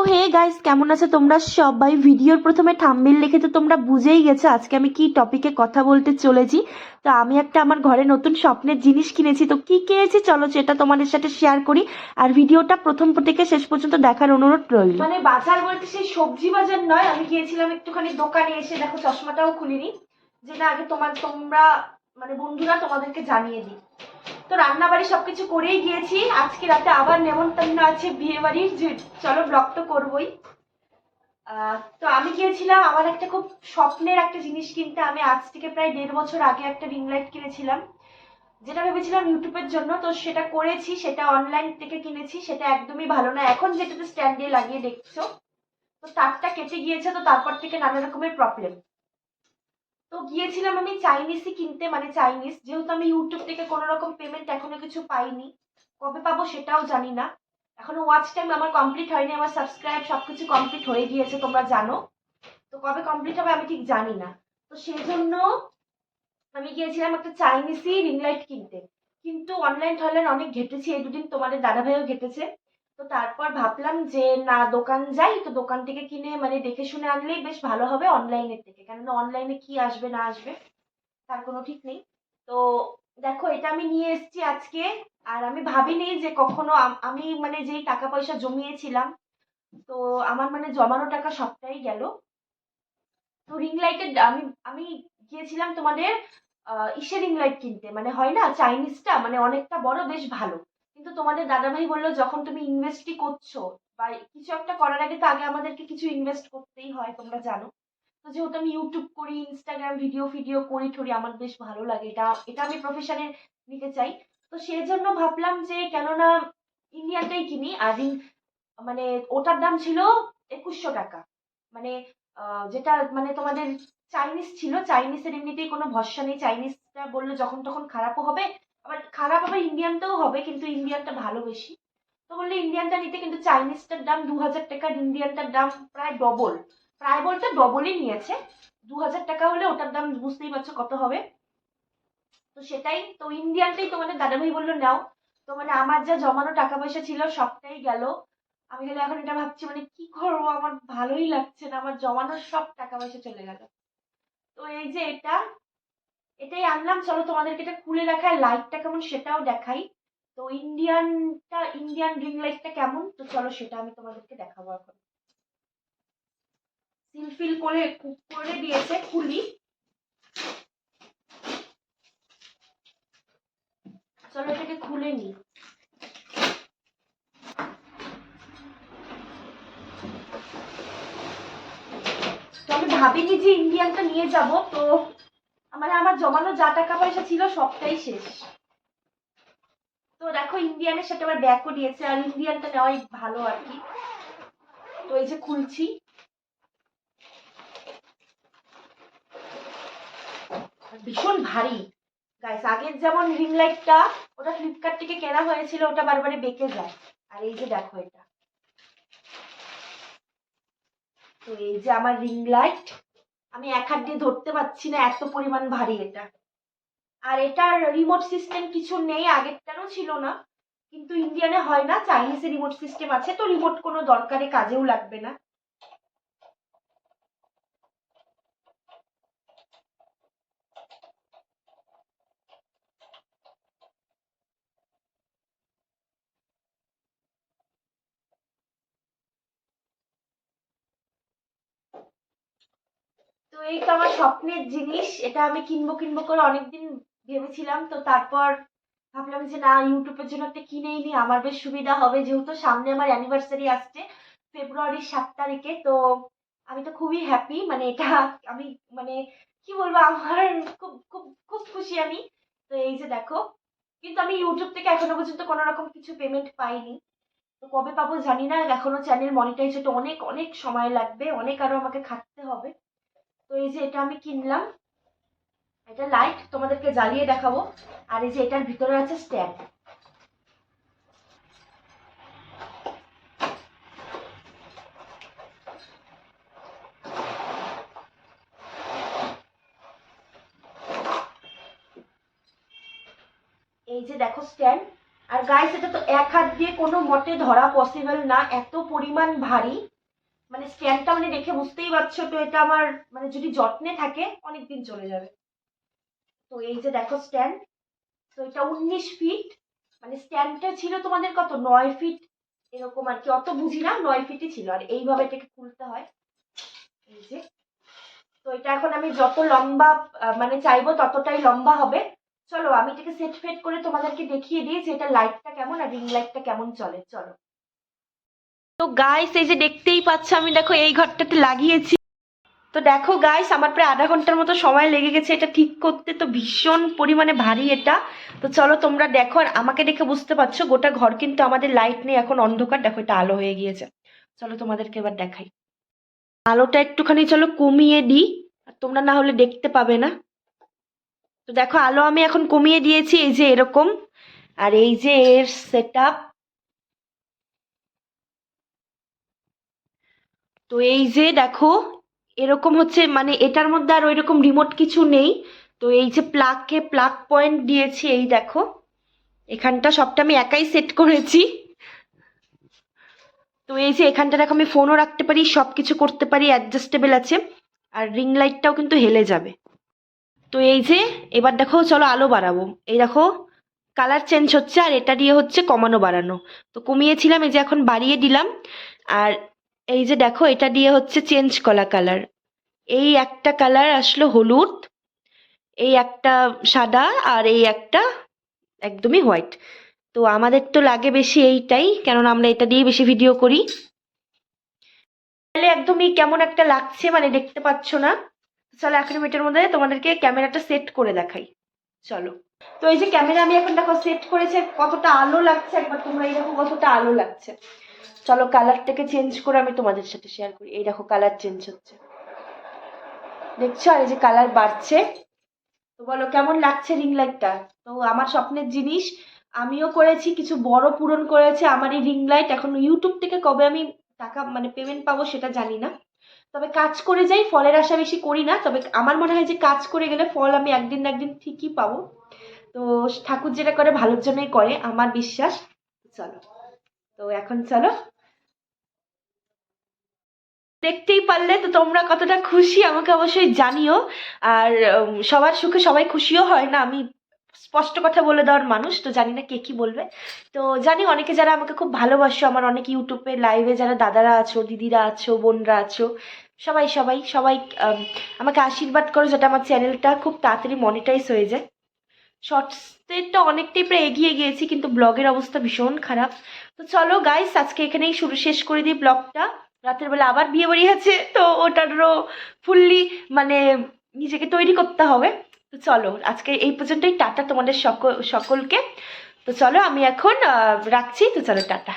So hey guys কেমন আছো তোমরা সবাই? ভিডিওর প্রথমে থাম্বনেল লিখে তো তোমরা বুঝেই গেছো, আজকে আমি কি টপিকে কথা বলতে চলেছি। তো আমি একটা আমার ঘরে নতুন স্বপ্নের জিনিস কিনেছি, তো কি কিনেছি চলো সেটা তোমাদের সাথে শেয়ার করি। আর ভিডিওটা প্রথম থেকে শেষ পর্যন্ত দেখার অনুরোধ রইল। মানে বাজার বলতে সেই সবজি বাজার নয়, আমি গিয়েছিলাম একটুখানি দোকানে এসে দেখো চশমাটাও খুলিনি। যেটা আগে তোমার, তোমরা মানে বন্ধুরা তোমাদেরকে জানিয়ে দিই। তো রান্না বাড়ি সবকিছু করেই গিয়েছি। আজকে রাতে আবার নেমন্তন্ন আছে বিয়ে বাড়ির যে চলো ব্লগ তো করবোই। তো আমি গিয়েছিলাম আমার একটা খুব স্বপ্নের একটা জিনিস কিনতে। আমি আজ থেকে প্রায় দেড় বছর আগে একটা রিং লাইট কিনেছিলাম। যেটা ভেবেছিলাম ইউটিউবের জন্য। তো সেটা করেছি, সেটা অনলাইন থেকে কিনেছি। সেটা একদমই ভালো না। এখন যেটাতে স্ট্যান্ডে লাগিয়ে দেখছ, তো তারটা কেটে গিয়েছে। তো তারপর থেকে নানা রকমের প্রবলেম তো গিয়েছিলাম আমি চাইনিজই কিনতে মানে চাইনিজ যেহেতু আমি ইউটিউব থেকে কোনো রকম পেমেন্ট এখনও কিছু পাইনি। কবে পাবো সেটাও জানি না। এখনও ওয়াচ টাইম আমার কমপ্লিট হয়নি, আমার সাবস্ক্রাইব সবকিছু কমপ্লিট হয়ে গিয়েছে, তোমরা জানো। তো কবে কমপ্লিট হবে আমি ঠিক জানি না। তো সেই জন্য আমি গিয়েছিলাম একটা চাইনিজই রিং লাইট কিনতে। কিন্তু অনলাইন টনলাইন অনেক ঘেটেছি, এই দুদিন তোমাদের দাদাভাইও ঘেটেছে। তো তারপর ভাবলাম যে, না, দোকান যাই। তো দোকান থেকে কিনে মানে দেখে শুনে আনলেই বেশ ভালো হবে অনলাইনের থেকে। কেননা অনলাইনে কি আসবে, না আসবে, তার কোনো ঠিক নেই। তো দেখো, এটা আমি নিয়ে এসেছি আজকে। আর আমি ভাবিনি যে কখনো আমি মানে যেই টাকা পয়সা জমিয়েছিলাম, তো আমার মানে জমানো টাকা সবটাই গেল। তো রিং লাইটের আমি আমি গিয়েছিলাম তোমাদের ইসে রিং লাইট কিনতে। মানে হয় না চাইনিজটা মানে অনেকটা বড়, বেশ ভালো। কিন্তু তোমাদের দাদাভাই বলল, যখন তুমি ইনভেস্টই করছ বা কিছু একটা করার আগে তো আগে আমাদেরকে কিছু ইনভেস্ট করতেই হয়, তোমরা জানো। তো যেহেতু আমি ইউটিউব করি ইনস্টাগ্রাম ভিডিও ভিডিও করি ঠরি, আমার বেশ ভালো লাগে। এটা এটা আমি প্রফেশনে নিতে চাই। তো সেই জন্য ভাবলাম যে কেননা ইন্ডিয়ানটাই কিনি আর মানে ওটার দাম ছিল একুশশো টাকা। মানে যেটা মানে তোমাদের চাইনিজ ছিল চাইনিজের এমনিতেই কোনো ভরসা নেই। চাইনিজটা বললে, যখন তখন খারাপও হবে আবার খারাপ আবার ইন্ডিয়ানটাও হবে, কিন্তু ইন্ডিয়ানটা ভালো বেশি। তো বললে ইন্ডিয়ানটা নিতে কিন্তু চাইনিজটার দাম দু হাজার টাকা আর ইন্ডিয়ানটার দাম প্রায় ডবল প্রায় বলতে ডবলই নিয়েছে। দু হাজার টাকা হলে ওটার দাম বুঝতেই পারছ কত হবে। তো সেটাই, তো ইন্ডিয়ানটাই তোমাদের দাদাভাই বলল, নাও। তো মানে আমার যা জমানো টাকা পয়সা ছিল সবটাই গেল। আমি গেলে এখন এটা ভাবছি মানে কি করব? আমার ভালোই লাগছে না। আমার জমানোর সব টাকা পয়সা চলে গেল। তো এই যে এটা এটাই আনলাম। চলো তোমাদেরকে এটা খুলে রাখায় লাইটটা কেমন সেটাও দেখাই। তো ইন্ডিয়ানটা, ইন্ডিয়ান রিং লাইটটা কেমন? তো চলো সেটা আমি তোমাদেরকে দেখাবো এখন। সিলফিল করে করে দিয়েছে, খুলি। চলো এটাকে খুলে নিই তো আমি ভাবিনি যে ইন্ডিয়ানটা নিয়ে যাব, তো মানে আমার জমানো যা টাকা পয়সা ছিল সবটাই শেষ। তো দেখো, ইন্ডিয়ানের সাথে আবার ব্যাগও দিয়েছে, আর ইন্ডিয়ানটা নেওয়াই ভালো আর কি। তো এই যে খুলছি। ভীষণ ভারী। গাইস আগের যেমন রিং লাইটটা ওটা ফ্লিপকার্ট থেকে কেনা হয়েছিল, ওটা বারবারে বেঁকে যায়। আর এই যে দেখো এটা। তো এই যে আমার রিং লাইট আমি এক হাত দিয়ে ধরতে পারছি না, এত পরিমাণ ভারী এটা। আর এটার রিমোট সিস্টেম কিছু নেই, আগেরটারও ছিল না, কিন্তু ইন্ডিয়ানে হয় না চাইনিজে রিমোট সিস্টেম আছে, তো রিমোট কোনো দরকারে কাজেও লাগবে না। তো এই তো আমার স্বপ্নের জিনিস, এটা আমি কিনবো কিনবো করে অনেকদিন ভেবেছিলাম, তো তারপর ভাবলাম যে না, ইউটিউবের জন্য একটা কিনেই নি আমার বেশ সুবিধা হবে, যেহেতু সামনে আমার অ্যানিভার্সারি আসছে ফেব্রুয়ারির সাত তারিখে, তো আমি তো খুবই হ্যাপি মানে এটা আমি মানে কি বলব, আমার খুব খুব খুব খুশি আমি, তো এই যে দেখো, কিন্তু আমি ইউটিউব থেকে এখনও পর্যন্ত কোনো রকম কিছু পেমেন্ট পাইনি, তো কবে পাবো জানি না, এখনও চ্যানেল মনিটাইজ হতে অনেক অনেক সময় লাগবে, অনেক আরও আমাকে খাটতে হবে তো এই যে এটা আমি কিনলাম, এটা লাইট তোমাদেরকে জ্বালিয়ে দেখাবো। আর এই যে এটার ভিতরে আছে স্ট্যান্ড এই যে দেখো স্ট্যান্ড আর গাইস এটা তো এক হাত দিয়ে কোনো মতে ধরা পসিবল না, এত পরিমাণ ভারী। মানে স্ট্যান্ডটা মানে দেখে বুঝতেই পারছ তো, এটা আমার মানে যদি যত্নে থাকে অনেক দিন চলে যাবে। তো এই যে দেখো স্ট্যান্ড তো এটা উনিশ ফিট মানে স্ট্যান্ডটা ছিল তোমাদের কত? নয় ফিট এরকম আর কি, অত বুঝি না, নয় ফিটই ছিল। আর এইভাবে এটাকে খুলতে হয়। এই যে। তো এটা এখন আমি যত লম্বা মানে চাইব ততটাই লম্বা হবে। চলো, আমি এটাকে সেট ফেট করে তোমাদেরকে দেখিয়ে দিই যে এটা লাইটটা কেমন আর রিং লাইটটা কেমন চলে। চলো। তো গাইস এই যে দেখতেই পাচ্ছ, আমি দেখো এই ঘরটাতে লাগিয়েছি। তো দেখো গাইস আমার প্রায় আধা ঘণ্টার মতো সময় লেগে গেছে, এটা ঠিক করতে তো ভীষণ পরিমাণে ভারী এটা। তো চলো তোমরা দেখো, আর আমাকে দেখে বুঝতে পারছ, গোটা ঘর কিন্তু আমাদের লাইট নেই, এখন অন্ধকার। দেখো, এটা আলো হয়ে গিয়েছে। চলো তোমাদেরকে এবার দেখাই। আলোটা একটুখানি চলো কমিয়ে দিই, আর তোমরা না হলে দেখতে পাবে না। তো দেখো, আলো আমি এখন কমিয়ে দিয়েছি, এই যে এরকম। আর এই যে এর সেট তো এই যে দেখো, এরকম হচ্ছে মানে এটার মধ্যে আর ওইরকম রিমোট কিছু নেই। তো এই যে প্লাগকে প্লাগ পয়েন্ট দিয়েছি, এই দেখো, এখানটা সবটা আমি একাই সেট করেছি। তো এই যে এখানটা দেখো, আমি ফোনও রাখতে পারি সব কিছু করতে পারি অ্যাডজাস্টেবল আছে, আর রিং লাইটটাও কিন্তু হেলে যাবে। তো এই যে, এবার দেখো, চলো আলো বাড়াবো। এই দেখো কালার চেঞ্জ হচ্ছে, আর এটা দিয়ে হচ্ছে কমানো বাড়ানো। তো কমিয়েছিলাম, এই যে এখন বাড়িয়ে দিলাম, আর এই যে দেখো, এটা দিয়ে হচ্ছে চেঞ্জ কলা কালার এই একটা কালার আসলো হলুদ, এই একটা সাদা আর এই একটা একদমই হোয়াইট তো আমাদের তো লাগে বেশি এইটাই, কেননা আমরা এটা দিয়ে বেশি ভিডিও করি। তাহলে একদমই কেমন একটা লাগছে মানে দেখতে পাচ্ছ না। চলো, এক মিনিটের মধ্যে তোমাদেরকে ক্যামেরাটা সেট করে দেখাই। চলো। তো এই যে ক্যামেরা আমি এখন দেখো সেট করেছে, কতটা আলো লাগছে একবার তোমরা এই দেখো কতটা আলো লাগছে। চলো কালারটাকে চেঞ্জ করে আমি তোমাদের সাথে শেয়ার করি। এই দেখো কালার চেঞ্জ হচ্ছে। দেখছ? আর এই যে কালার বাড়ছে। তো বলো, কেমন লাগছে রিং লাইটটা তো আমার স্বপ্নের জিনিস, আমিও করেছি, কিছু বড় পূরণ করেছে আমার এই রিং লাইট এখন ইউটিউব থেকে কবে আমি টাকা মানে পেমেন্ট পাবো সেটা জানি না। তবে কাজ করে যাই, ফলের আশা বেশি করি না। তবে আমার মনে হয় যে কাজ করে গেলে ফল আমি একদিন না একদিন ঠিকই পাবো। তো ঠাকুর যেটা করে, ভালোর জন্যই করে, আমার বিশ্বাস। চলো। তো এখন চলো। দেখতেই পারলে তো তোমরা কতটা খুশি, আমাকে অবশ্যই জানিও। আর সবার সুখে সবাই খুশিও হয় না, আমি স্পষ্ট কথা বলে দেওয়ার মানুষ, তো জানি না কে কি বলবে। তো জানি অনেকে যারা আমাকে খুব ভালোবাসো, আমার অনেক ইউটিউবে লাইভে যারা দাদারা আছো, দিদিরা আছো, বোনরা আছো, সবাই সবাই সবাই আমাকে আশীর্বাদ করো, যাতে আমার চ্যানেলটা খুব তাড়াতাড়ি মনিটাইজ হয়ে যায়। শর্টসের তো অনেকটাই প্রায় এগিয়ে গিয়েছি, কিন্তু ব্লগের অবস্থা ভীষণ খারাপ। তো চলো গাইস আজকে এখানেই শুরু, শেষ করে দিই ব্লগটা। রাতের বেলা আবার বিয়ে বাড়ি আছে, তো ওটারও ফুললি মানে নিজেকে তৈরি করতে হবে। তো চলো, আজকে এই পর্যন্তই, টাটা তোমাদের সকল, সকলকে। তো চলো, আমি এখন রাখছি, তো চলো, টাটা।